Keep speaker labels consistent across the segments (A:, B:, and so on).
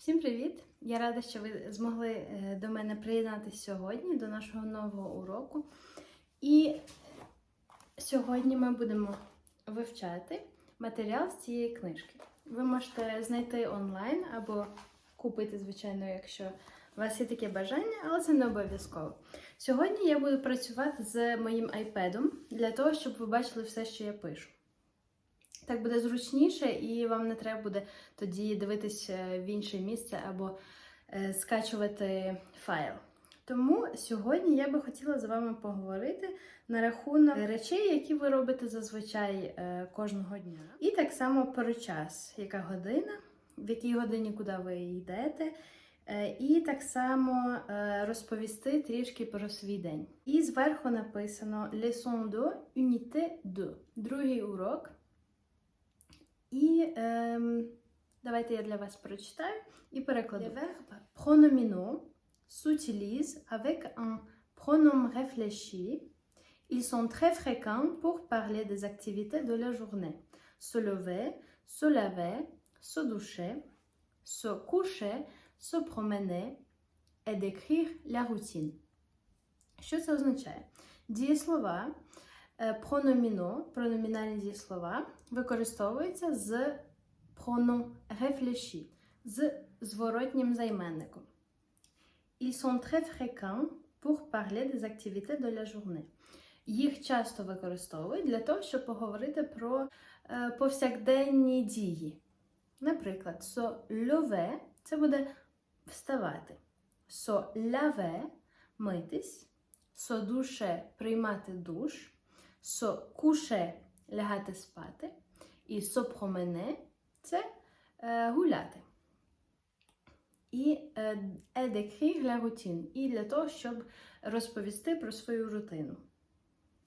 A: Всім привіт! Я рада, що ви змогли е, до мене приєднатися сьогодні до нашого нового уроку. І сьогодні ми будемо вивчати матеріал з цієї книжки. Ви можете знайти онлайн або купити, звичайно, якщо у вас є таке бажання, але це не обов'язково. Сьогодні я буду працювати з моїм айпедом для того, щоб ви бачили все, що я пишу. Так буде зручніше, і вам не треба буде тоді дивитися в інше місце або е, скачувати файл. Тому сьогодні я би хотіла з вами поговорити на рахунок речей, які ви робите зазвичай е, кожного дня. І так само про час, яка година, в якій годині куди ви йдете. Е, І так само е, розповісти трішки про свій день. І зверху написано Leçon 2, Unité 2. Другий урок. І ем, давайте я для вас прочитаю і перекладу. Les verbes pronominaux s'utilisent avec un pronom réfléchi. Ils sont très fréquents pour parler des activités de la journée. Se lever, se laver, se doucher, se coucher, se promener et décrire la routine. Що це означає? Дієслова е, прономіно, прономінальні дієслова використовуються з pronom réfléchi, з зворотнім займенником. Ils sont très fréquents pour parler des activités de la journée. Їх часто використовують для того, щоб поговорити про е, повсякденні дії. Наприклад, so lever – це буде вставати. So laver – митись. So doucher – приймати душ. So coucher – лягати спати. І promener – це е, гуляти. І е, et décrire la. І для того, щоб розповісти про свою рутину.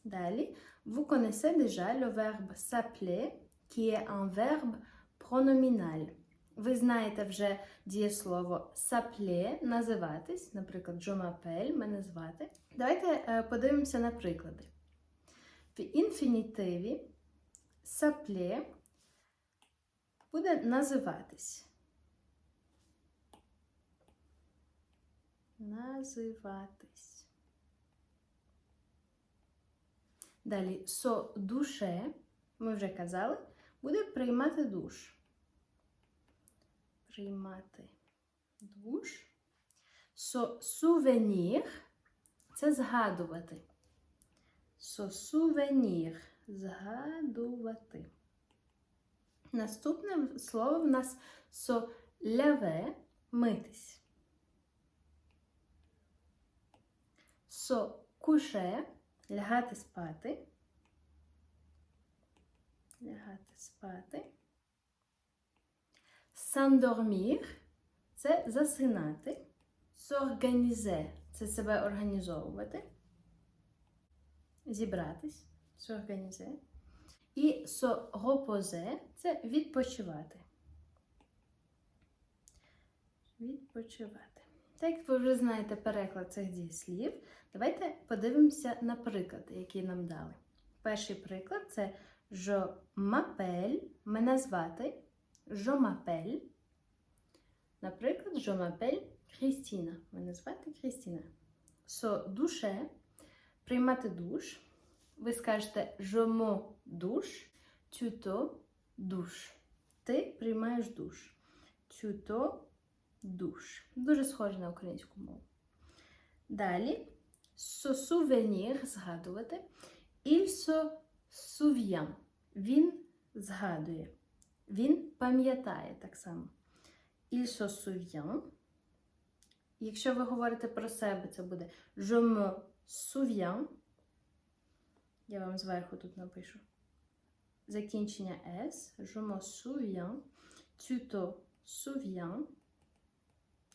A: Далі, vous connaissez déjà le verbe s'appeler, qui est un verbe pronominal. Ви знаєте вже дієслово s'appeler, називатись, наприклад, je m'appelle, мене звати. Давайте е, подивимося на приклади. В інфінітиві s'appeler буде називатись. Називатись. Далі со душе, ми вже казали, буде приймати душ. Приймати душ. Со сувенір це згадувати. Со сувенір згадувати. Наступне слово в нас со ляве митись. Со куше лягати спати. Лягати спати. Сандормір це засинати. Сорганізе це себе організовувати. Зібратись. Сорганізе. І сорепозе це відпочивати. Відпочивати. Так як ви вже знаєте переклад цих дієслів, давайте подивимося на приклади, які нам дали. Перший приклад це m'appelle, мене звати. M'appelle. Наприклад, m'appelle Крістіна. Мене звати Крістіна. So, душе приймати душ. Ви скажете douche, tu te douches. Ти приймаєш душ. Te душ. Дуже схоже на українську мову. Далі souvenir згадувати. Se souvient. Він згадує. Він пам'ятає так само. Se souvient. Якщо ви говорите про себе, це буде Je me souviens. Я вам зверху тут напишу. Закінчення S. Je me souviens. Tu te souviens.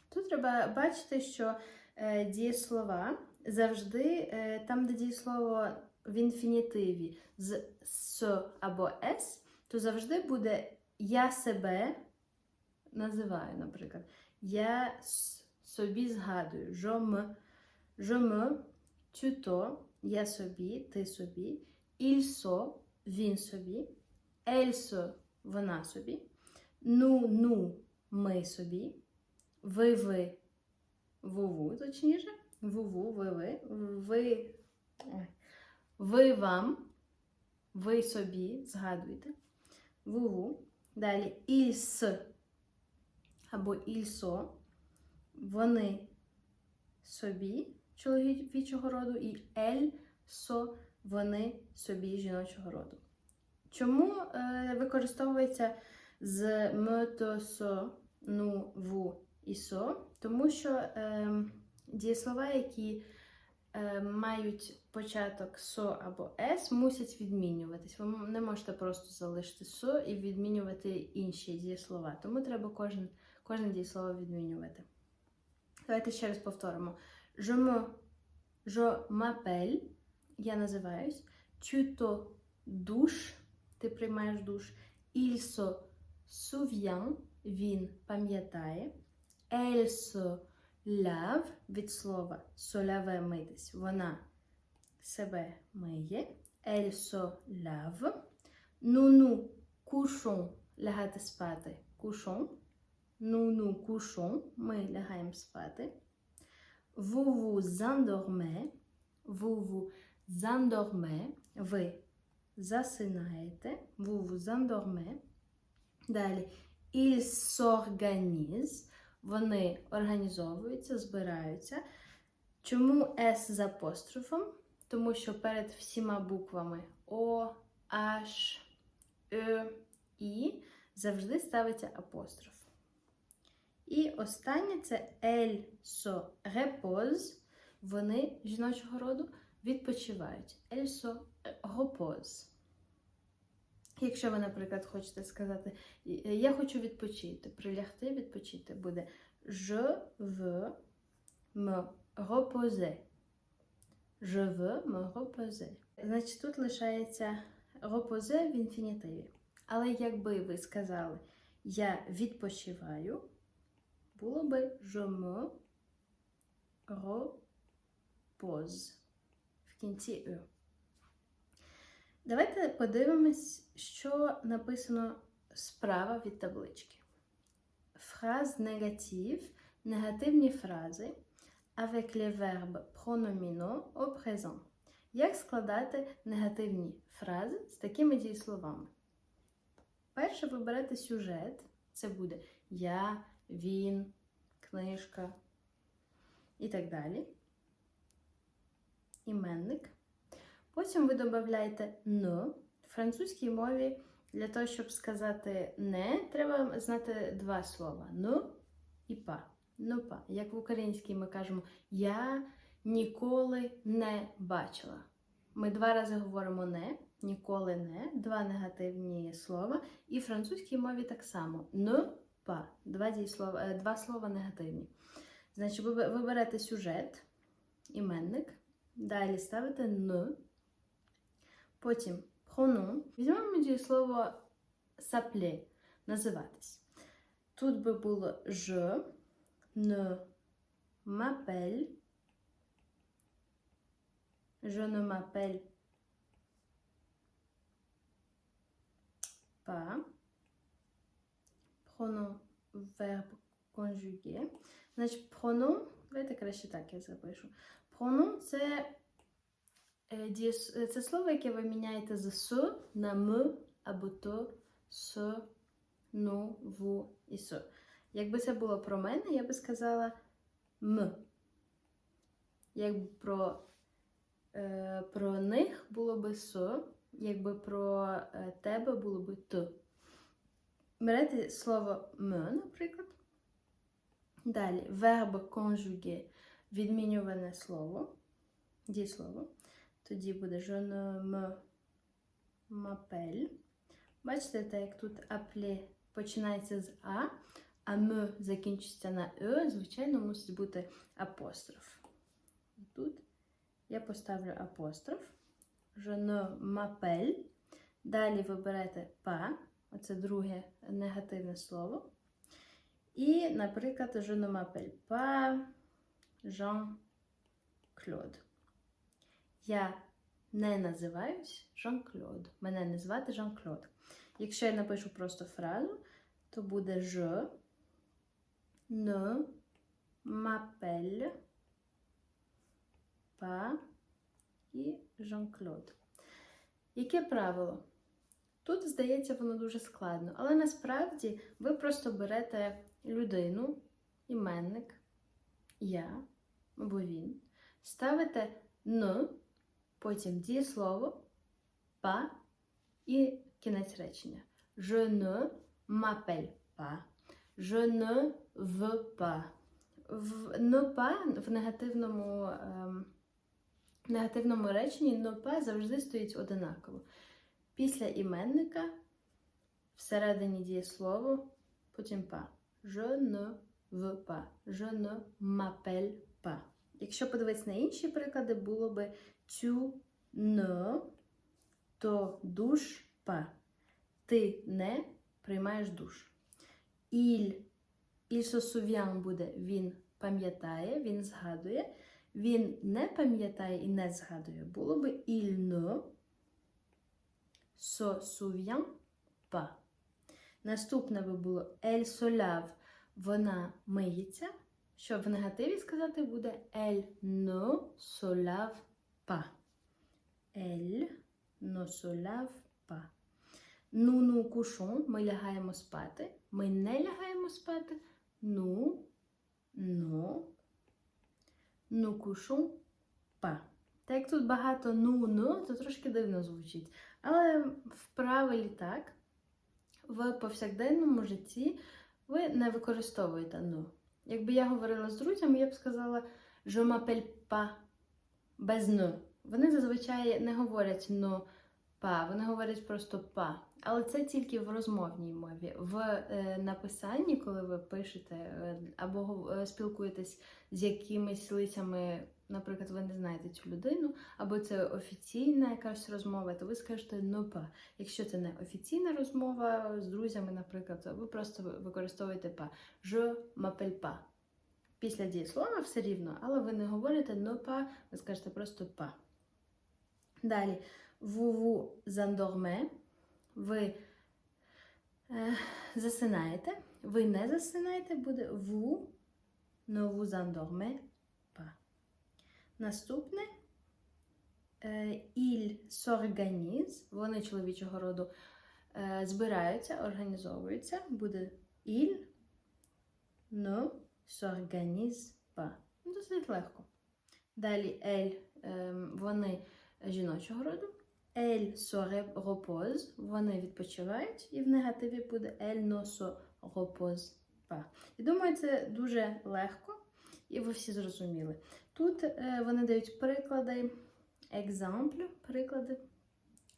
A: Тут треба бачити, що е, дієслова завжди е, там, де дієслово в інфінітиві з с або с, то завжди буде я себе називаю, наприклад. Я собі згадую. Je me, je me, tu te, я собі, ти собі. Se, він собі. Se, вона собі. Ну, ну, ми собі. ви ви. Ву-ву, точніше. Ву-ву, ви ви. Ви. Ви вам. Ви собі. Згадуйте. Ву-ву. Далі ільс або ільсо. Вони собі чоловічого роду і ель со вони собі жіночого роду. Чому е, використовується з м, то, со, ну, ву і со? Тому що е, дієслова, які е, мають початок со або с, мусять відмінюватись. Ви не можете просто залишити со і відмінювати інші дієслова. Тому треба кожен, кожне дієслово відмінювати. Давайте ще раз повторимо. Je me, je m'appelle, я називаюсь. Tu te douches, ти приймаєш душ. Il se souvient, він пам'ятає. Elle se lave, від слова se laver, митись. Вона себе миє. Elle se lave. Nous nous couchons, лягати спати. Couchons. Nous nous couchons, ми лягаємо спати. Vous vous endormez. Vous vous endormez. Ви засинаєте. Vous vous endormez. Далі. Ils s'organisent. Вони організовуються, збираються. Чому S з апострофом? Тому що перед всіма буквами О, H, Е, І завжди ставиться апостроф. І останнє це elle se repose. Вони жіночого роду відпочивають. Elle se repose. Якщо ви, наприклад, хочете сказати, я хочу відпочити, прилягти, відпочити, буде je veux me reposer. Je veux me reposer. Значить, тут лишається reposer в інфінітиві. Але якби ви сказали я відпочиваю, було би je me repose в кінці «ю». Давайте подивимось, що написано справа від таблички. Фраз негатив, негативні фрази avec les verbes pronominaux au présent. Як складати негативні фрази з такими дієсловами? Перше ви берете сюжет, це буде я, він, книжка і так далі. Іменник. Потім ви додаєте «не». В французькій мові для того, щоб сказати не, треба знати два слова «не» і па. «Не па». Як в українській ми кажемо Я ніколи не бачила. Ми два рази говоримо не, ніколи не, два негативні слова. І в французькій мові так само «не па. Два, дієслова, е, два слова негативні. Значить, ви ви сюжет, іменник, далі ставите «не». Потім pronom. Візьмемо дієслово s'appeler, називатись. Тут би було je ne m'appelle. Je ne m'appelle pas. Pronom verbe conjugué. Значить, pronom, давайте краще так я запишу. Pronom це Е, е, Це слово, яке ви міняєте з с на м або то, с, ну, ву і с. Якби це було про мене, я би сказала м. Якби про, е, про них було би с, якби про е, тебе було би т. Берете слово м, наприклад. Далі верб конжуге, відмінюване слово, дієслово. Тоді буде je ne. Бачите, так як тут appelé починається з А, а м закінчиться на Е, звичайно, мусить бути апостроф. Тут я поставлю апостроф. Je ne. Далі ви берете па, оце друге негативне слово. І, наприклад, je ne m'appelle pas Jean-Claude. Я не називаюсь Жан-Клод. Мене не звати Жан-Клод. Якщо я напишу просто фразу, то буде je ne m'appelle pas і Жан-Клод. Яке правило? Тут, здається, воно дуже складно, але насправді ви просто берете людину, іменник, я або він, ставите «не», потім дієслово, па і кінець речення. Je ne m'appelle pas. Je ne veux pas. В ne pas в негативному, ем, негативному реченні ne pas завжди стоїть одинаково. Після іменника всередині дієслово, потім па. Je ne veux pas. Je ne m'appelle pas. Якщо подивитися на інші приклади, було би tu ne, то душ pas. Ти не приймаєш душ. Il, il se souvient буде він пам'ятає, він згадує. Він не пам'ятає і не згадує. Було би il ne se souvient pas. Наступне би було elle se вона миється. Щоб в негативі сказати, буде elle ne se lave pas. Elle ne se lave pas. Ну, ну, couchons, ми лягаємо спати. Ми не лягаємо спати. Ну, ну, ну, couchons pas. Так як тут багато ну, ну, то трошки дивно звучить. Але в правилі так, в повсякденному житті ви не використовуєте ну. Якби я говорила з друзями, я б сказала je m'appelle pas без ну. Вони зазвичай не говорять ну па, вони говорять просто па. Але це тільки в розмовній мові. В е, написанні, коли ви пишете е, або е, спілкуєтесь з якимись лицями, наприклад, ви не знаєте цю людину, або це офіційна якась розмова, то ви скажете ну па. Якщо це не офіційна розмова з друзями, наприклад, то ви просто використовуєте па. Je m'appelle pas. Після дієслова все рівно, але ви не говорите no pas, ви скажете просто па. Далі, vous vous ви е, засинаєте, ви не засинаєте, буде vous ne vous endormez. Наступне е, il вони чоловічого роду е, збираються, організовуються, буде ne s'organise pas. Ну, Досить легко. Далі elle, ем, вони жіночого роду. Se repose, вони відпочивають, і в негативі буде ne se repose. І думаю, це дуже легко, і ви всі зрозуміли. Тут е, вони дають приклади, екзамплю, приклади.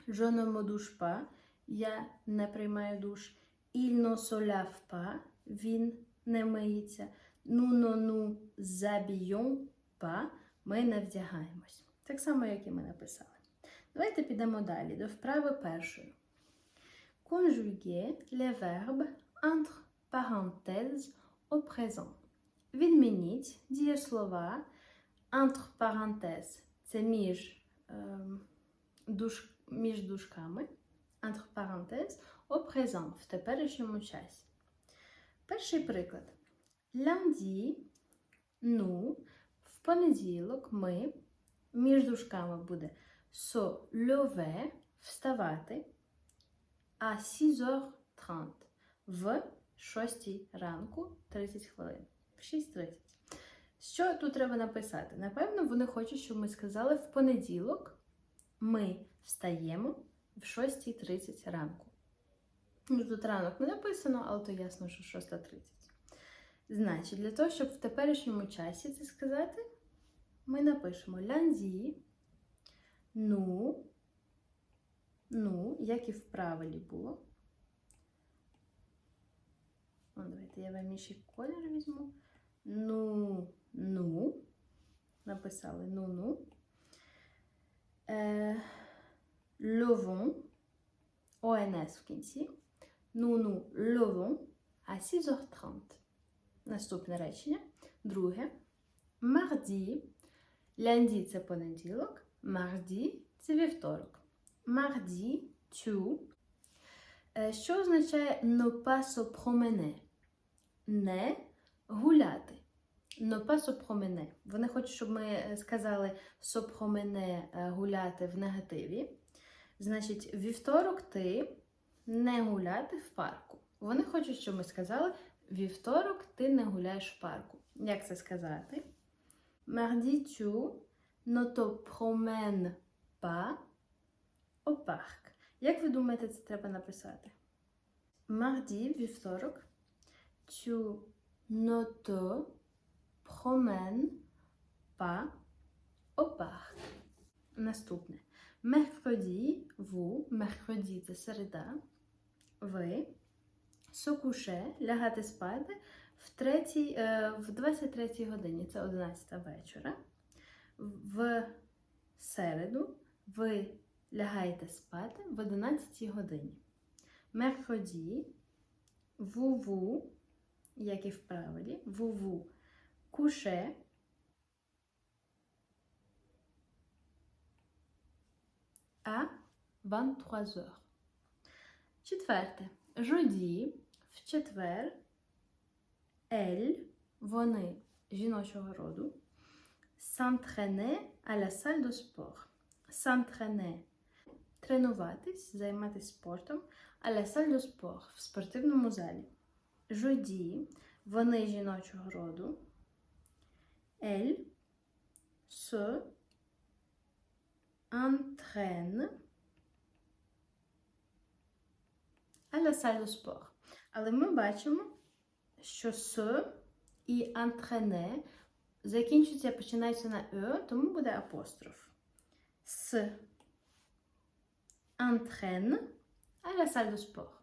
A: Je ne me douche pas, я не приймаю душ. Il ne se pas, він не миється. Nous ne nous habillons pas, ми не вдягаємось. Так само, як і ми написали. Давайте підемо далі до вправи першої. Conjuguer les verbes entre parenthèses au présent. Відмініть дієслова entre parenthèses. Це між, ем, душ, між дужками. Entre parenthèses au présent в теперішньому часі. Перший приклад. Lundi, ну, в понеділок ми між дужками буде se lever, вставати, а 6h30 в 6 ранку 30 хвилин. В 6.30. Що тут треба написати? Напевно, вони хочуть, щоб ми сказали в понеділок ми встаємо в 6.30 ранку. Ну, тут ранок не написано, але то ясно, що 6.30. Значить, для того, щоб в теперішньому часі це сказати, ми напишемо лянзі, ну, ну, як і в правилі було. О, давайте я вам ще колір візьму. Ну, ну. Написали ну-ну. Е, левон. ОНС в кінці. Ну-ну, левон. А 6h30. Наступне речення. Друге. Марді. Лянді це понеділок. Марді це вівторок. Марді тю. Е, Що означає ne pas se promener? Не гуляти. Ne pas se. Вони хочуть, щоб ми е, сказали se promener, е, гуляти в негативі. Значить, вівторок ти не гуляти в парку. Вони хочуть, щоб ми сказали вівторок ти не гуляєш в парку. Як це сказати? Mardi tu ne te promènes pas au. Як ви думаєте, це треба написати? Mardi, вівторок. Tu ne te promènes pas au parc. Наступне. Mercredi, vous, mercredi це середа. Ви coucher, лягати спати в, третій, е, в 23 годині, це 11 вечора. В середу ви лягаєте спати в 11 годині. Меркоді, ву-ву, як і в правилі, ву-ву, куше. А 23 heures. Четверте. Жоді, в четвер, ель, вони жіночого роду, s'entraîner à la salle de sport. S'entraîner – тренуватись, займатися спортом, à la salle de sport – в спортивному залі. Жоді, вони жіночого роду, ель, se entraîne à la salle de. Але ми бачимо, що «се» і «entraîner» закінчуються і починаються на «е», тому буде апостроф. С entraîne à la salle.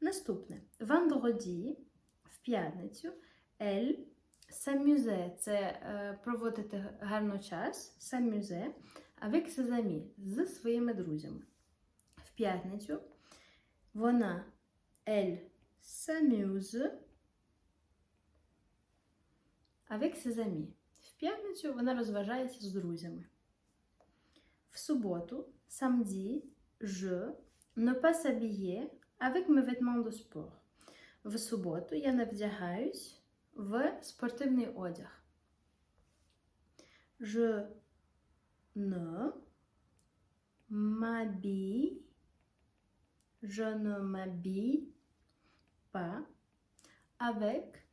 A: Наступне. Vendredi, в п'ятницю, elle s'amusait, це е, проводити гарно час, s'amusait avec ses з своїми друзями. В п'ятницю вона, elle, s'amuse avec ses. В п'ятницю вона розважається з друзями. В суботу, samedi, je ne pas avec mes vêtements de sport. В суботу я не вдягаюсь в спортивний одяг. Je ne m'habille je ne m'habille pas avec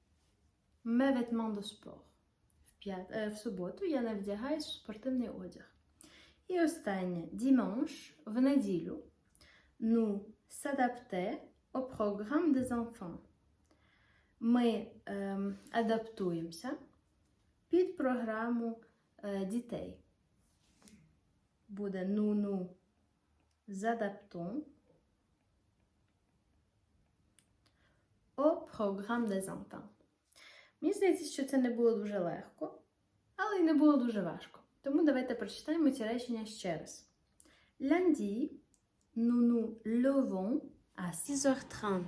A: mes vêtements de sport. В, п'ят... е, в суботу я не вдягаюсь в спортивний одяг. І останнє dimanche, в неділю, nous s'adapter au programme des enfants. Ми ем, адаптуємося під програму е, дітей. Буде nous nous adaptons au programme des enfants. Мені здається, що це не було дуже легко, але й не було дуже важко. Тому давайте прочитаємо ці речення ще раз. Lundi, nous nous levons à 6h30.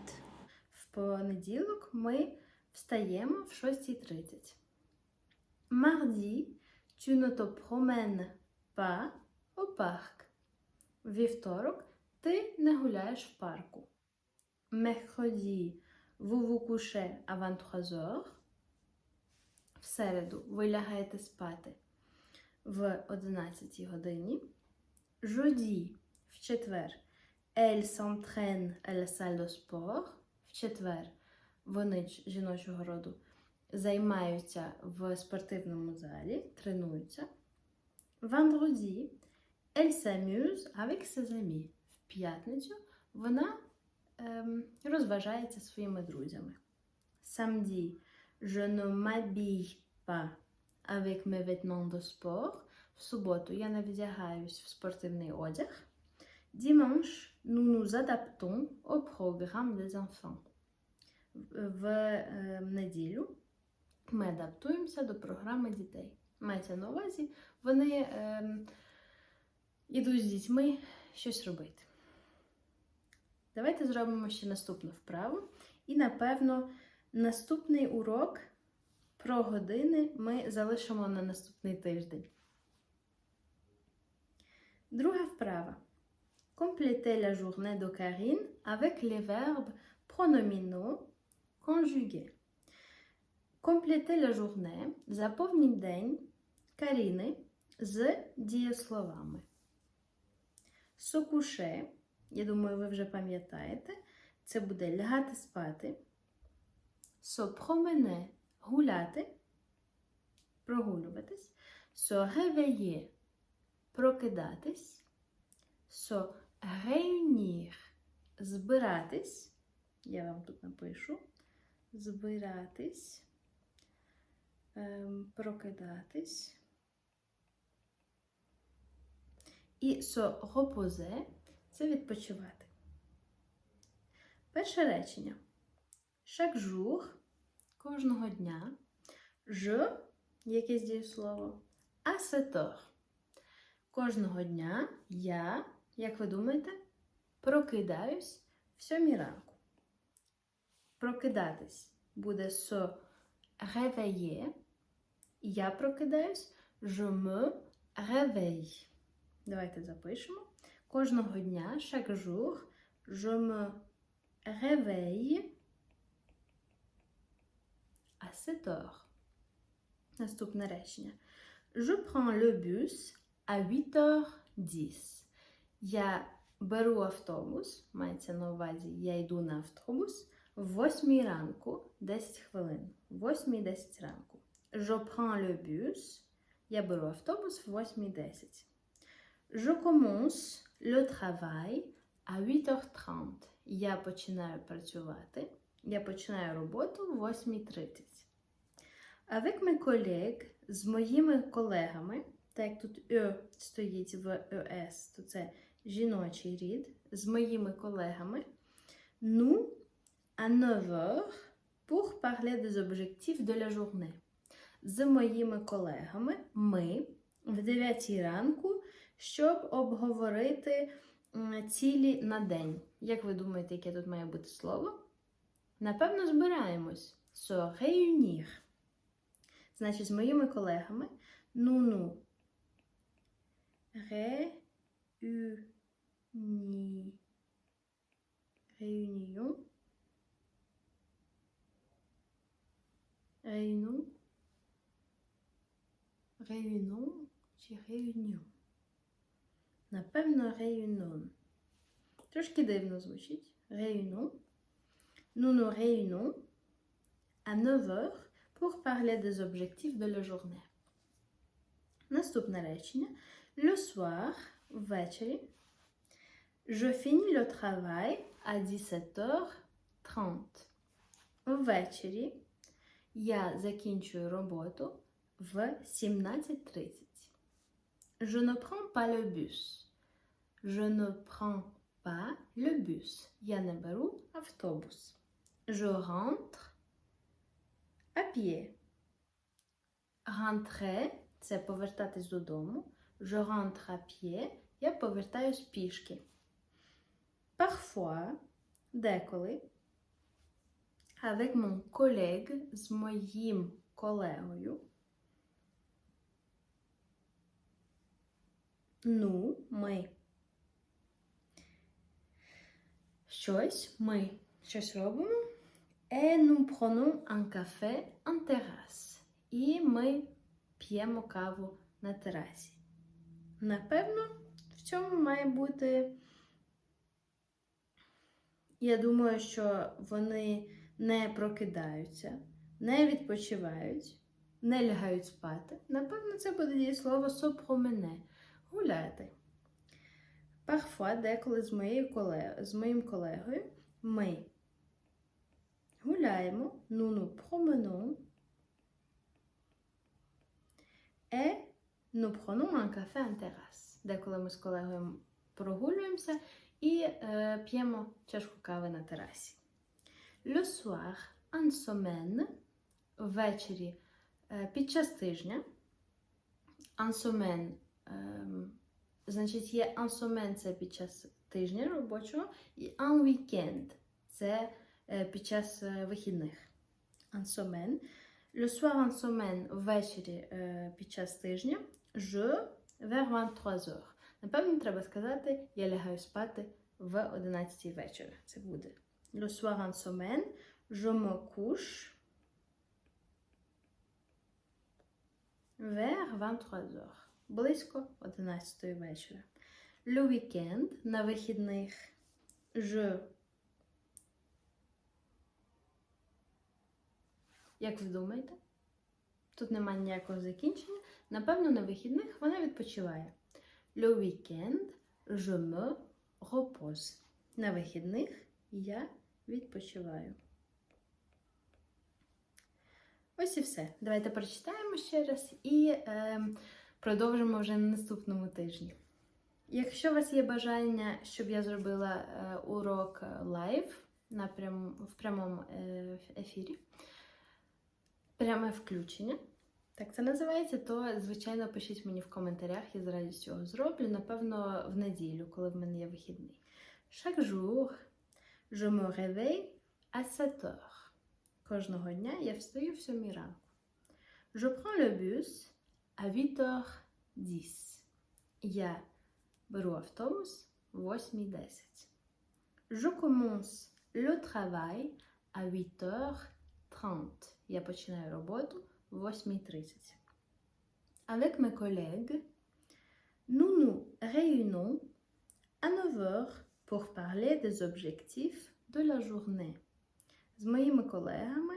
A: В понеділок ми встаємо в 6.30. Mardi, tu ne te promènes pas au parc. Вівторок ти не гуляєш в парку. Mercredi, vous vous couchez à 23 heures. В середу ви лягаєте спати в 11 годині. Jeudi, в четвер, elle s'entraîne à la. В четвер вони жіночого роду займаються в спортивному залі, тренуються. Vendredi, elle s'amuse avec. В п'ятницю вона ем, розважається своїми друзями. Samedi, je ne m'habille pas avec mes vêtements. В суботу я не вдягаюсь в спортивний одяг. Dimanche, nous nous adaptons au programme des enfants. В- е, неділю ми адаптуємося до програми дітей. Мається на увазі, вони ем, ідуть з дітьми щось робити. Давайте зробимо ще наступну вправу. І, напевно, наступний урок про години ми залишимо на наступний тиждень. Друга вправа. Complétez la journée de Karine avec les verbes pronominaux conjugués. Complétez la journée. Заповніть день Каріни з дієсловами. Se coucher. Я думаю, ви вже пам'ятаєте. Це буде лягати спати. Se promener. Гуляти. Прогулюватись. Se réveiller. Прокидатись. Se réunir. Збиратись. Я вам тут напишу. Збиратись. Ем, прокидатись. І reposer – це відпочивати. Перше речення. Jour – кожного дня. Je – якесь дієслово. 7 heures. Кожного дня я, як ви думаєте, прокидаюсь в сьомій ранку. Прокидатись буде se réveiller. Я прокидаюсь. Je me réveille. Давайте запишемо. Кожного дня, chaque jour, je me réveille à 7 heures. Наступне речення. Je prends le bus à 8h10. Я беру автобус, мається на увазі, я йду на автобус в 8 ранку 10 хвилин. 8-10 ранку. Je prends le bus. Я беру автобус в 8.10. Je commence le travail à 8h30. Я починаю працювати. Я починаю роботу в 8.30. Avec mes collègues, з моїми колегами, так як тут «е» стоїть в «ес», то це жіночий рід, з моїми колегами, nous, à 9 heures, pour parler des objectifs de. З моїми колегами ми в 9 ранку, щоб обговорити цілі на день. Як ви думаєте, яке тут має бути слово? Напевно, збираємось. Se réunir. Значить, з моїми колегами. Ну-ну. Réuni. Réunion. Réunion. Réunion чи réunion? Напевно, réunion. Трошки дивно звучить. Réunion. Nous nous réunons à 9 heures pour parler des objectifs de la journée. Наступне речення. Le soir, ввечері. Je finis le travail à 17h30. Ввечері я закінчую роботу в 17.30. Je ne prends pas le bus. Je ne prends pas le bus. Я не беру автобус. Je rentre à pied. Rentrer – це повертатись додому. Je rentre à pied. Я повертаюсь пішки. Parfois, деколи, avec mon collègue, з моїм колегою. Ну, ми. Щось ми щось робимо. Et nous prenons un café en terrasse. І ми п'ємо каву на терасі. Напевно, в цьому має бути. Я думаю, що вони не прокидаються, не відпочивають, не лягають спати. Напевно, це буде дієслово сопромене гуляти. Парфуа, деколи з, моєю колег... з моїм колегою ми гуляємо, nous nous promenons prenons un café en terrasse. Деколи ми з колегою прогулюємося і е, п'ємо чашку кави на терасі. Le soir, en semaine, ввечері е, під час тижня. En semaine, ем, значить, є en semaine – це під час тижня робочого, і en weekend – це е, під час е, вихідних. En semaine. Le soir en semaine ввечері е, під час тижня. Je vers 23 heures. Напевно, треба сказати, я лягаю спати в 11 вечора. Це буде. Le soir en semaine, je me couche Vers 23 heures. Близько 11 вечора. Le weekend на вихідних. Je. Як ви думаєте? Тут немає ніякого закінчення. Напевно, на вихідних вона відпочиває. Le weekend, je me repose. На вихідних я відпочиваю. Ось і все. Давайте прочитаємо ще раз і е, продовжимо вже на наступному тижні. Якщо у вас є бажання, щоб я зробила е, урок лайв на в прямому е, ефірі, пряме включення, так це називається, то звичайно пишіть мені в коментарях, я з радістю його зроблю. Напевно, в неділю, коли в мене є вихідний. Chaque jour, je me réveille à 7 heures. Кожного дня я встаю в 7 ранку. Je prends le bus à 8h10. Я беру автобус в 8.10. Je commence le travail à 8h30. Я починаю роботу в 8.30. Avec mes collègues, nous nous réunons à 9h pour parler des objectifs de la journée. З моїми колегами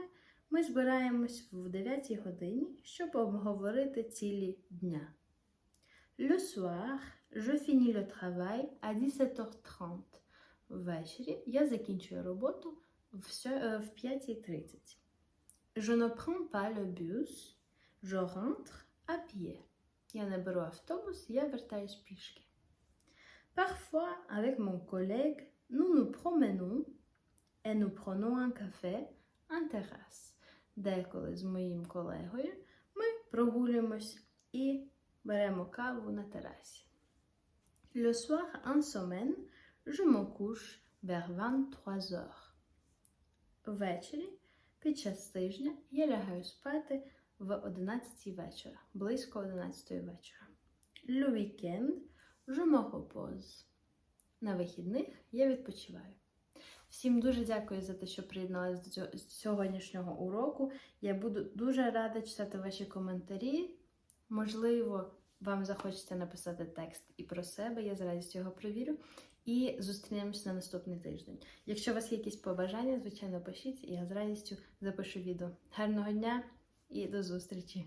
A: ми збираємось в 9 годині, щоб обговорити цілі дня. Le soir, je finis le travail à 17h30. Ввечері я закінчую роботу в е, в 5.30. Je ne prends pas le bus, je rentre à pied. Я не беру автобус, я вертаюсь пішки. Parfois, avec mon collègue, nous nous promenons et nous prenons un café en terrasse. Деколи з моїм колегою ми прогулюємось і беремо каву на терасі. Le soir, en semaine, je me couche vers 23 heures. Ввечері, під час тижня, я лягаю спати в 11 вечора, близько 11 вечора. Le weekend, je me. На вихідних я відпочиваю. Всім дуже дякую за те, що приєдналися до сьогоднішнього уроку. Я буду дуже рада читати ваші коментарі. Можливо, вам захочеться написати текст і про себе, я з радістю його провірю. І зустрінемось на наступний тиждень. Якщо у вас є якісь побажання, звичайно, пишіть, і я з радістю запишу відео. Гарного дня і до зустрічі!